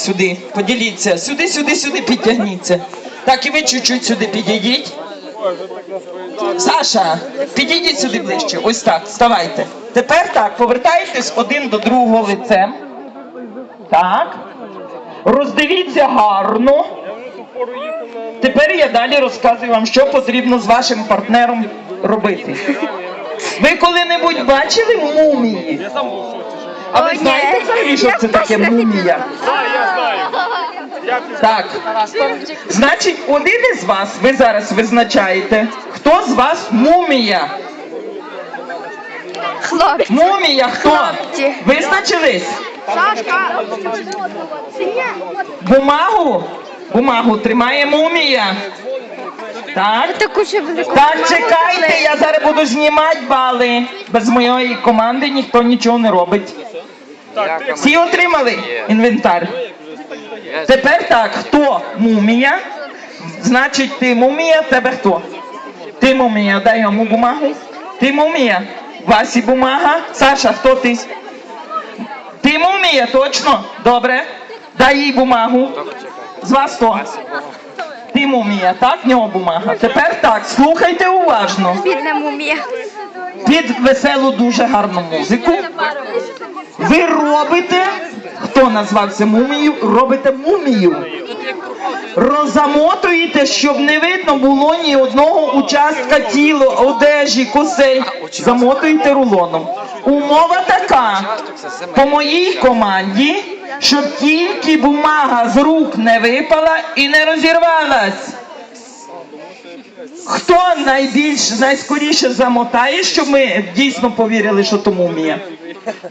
Сюди, поділіться. Сюди, сюди, сюди підтягніться. Так, і ви чуть-чуть сюди підійдіть. Саша, підійдіть сюди ближче. Ось так, вставайте. Тепер так, повертайтесь один до другого лицем. Так. Роздивіться гарно. Тепер я далі розказую вам, що потрібно з вашим партнером робити. Ви коли-небудь бачили мумії? А ви знаєте взагалі, що це таке мумія? Так. Значить, один із вас, ви зараз визначаєте, хто з вас мумія? Хлопці. Мумія хто? Хлопці. Визначились? Сашка. Бумагу? Бумагу тримає мумія. Так. Так, чекайте, я зараз буду знімати бали. Без моєї команди ніхто нічого не робить. Всі отримали інвентар? Тепер так, хто мумія? Значить, ти мумія, тебе хто? Ти мумія, дай йому бумагу. Ти мумія. Васі бумага. Саша, хто ти? Ти мумія, точно? Добре. Дай їй бумагу. З вас хто? Ти мумія, так? В нього бумага. Тепер так, слухайте уважно. Бідна мумія. Під веселу дуже гарну музику. Ви робите, хто назвався мумією, робите мумію. Розамотуєте, щоб не видно було ні одного участка тіла, одежі, косей. Замотуєте рулоном. Умова така, по моїй команді, щоб тільки бумага з рук не випала і не розірвалась. Хто найбільш найскоріше замотає, щоб ми дійсно повірили, що то мумія?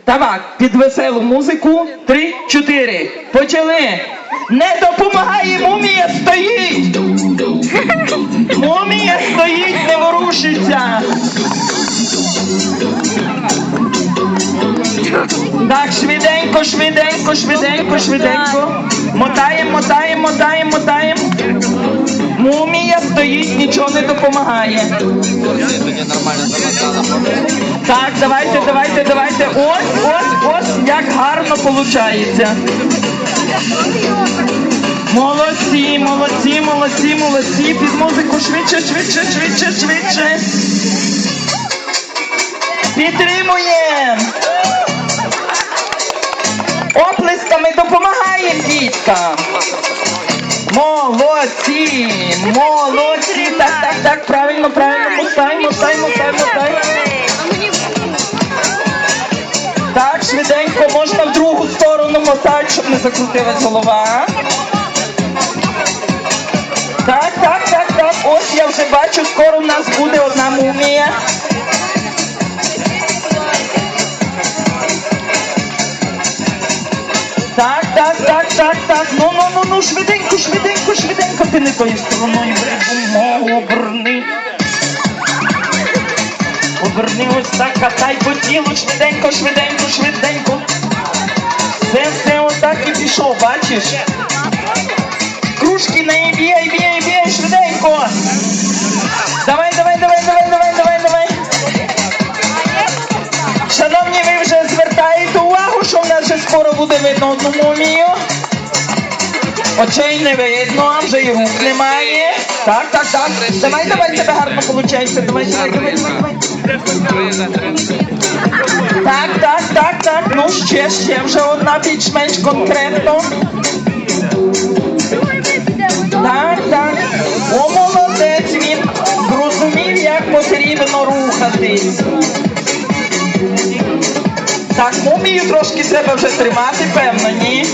Так, під веселу музику. Три, чотири. Почали. Не допомагає, мумія стоїть. Мумія стоїть, не ворушиться. Так, швиденько, швиденько, швиденько, швиденько. Мотаємо, мотаємо, мотаємо, мотаємо. Мумія стоїть, нічого не допомагає. Так, давайте, давайте. Ось, ось, ось, як гарно виходить. Молодці, молодці, молодці, молодці. Під музику швидше, швидше, швидше, швидше. Підтримуємо. Оплесками допомагаємо діткам. Молодці, молодці. Так, так, так, правильно, правильно, мотай, мотай, мотай, мотай. Швиденько, можна в другу сторону мотати, щоб не закрутилась голова. Так, так, так, так. Ось я вже бачу, скоро в нас буде одна мумія. Так, так, так, так, так. Ну, ну, ну, ну, швиденько, швиденько, швиденько. Ти не тою стороною оберни. Оберни ось так, катай по тілу, швиденько, швиденько, швиденько. Все, все, отак і пішов, бачиш? Кружки не бігай, бігай, бігай, швиденько. Давай, давай, давай, давай, давай, давай, давай. Шановні, ви вже звертаєте увагу, що в нас вже скоро буде видно одну мумію. Очей не видно, вже і рук немає. Так, так, так. Давай, давай, тебе гарно виходить. Давай, давай, давай, давай. Так, так, так, так. Ну ще, ще вже одна більш-менш конкретно. Так, так. О, молодець, він зрозумів, як потрібно рухатись. Так, мумію трошки треба вже тримати, певно, ні?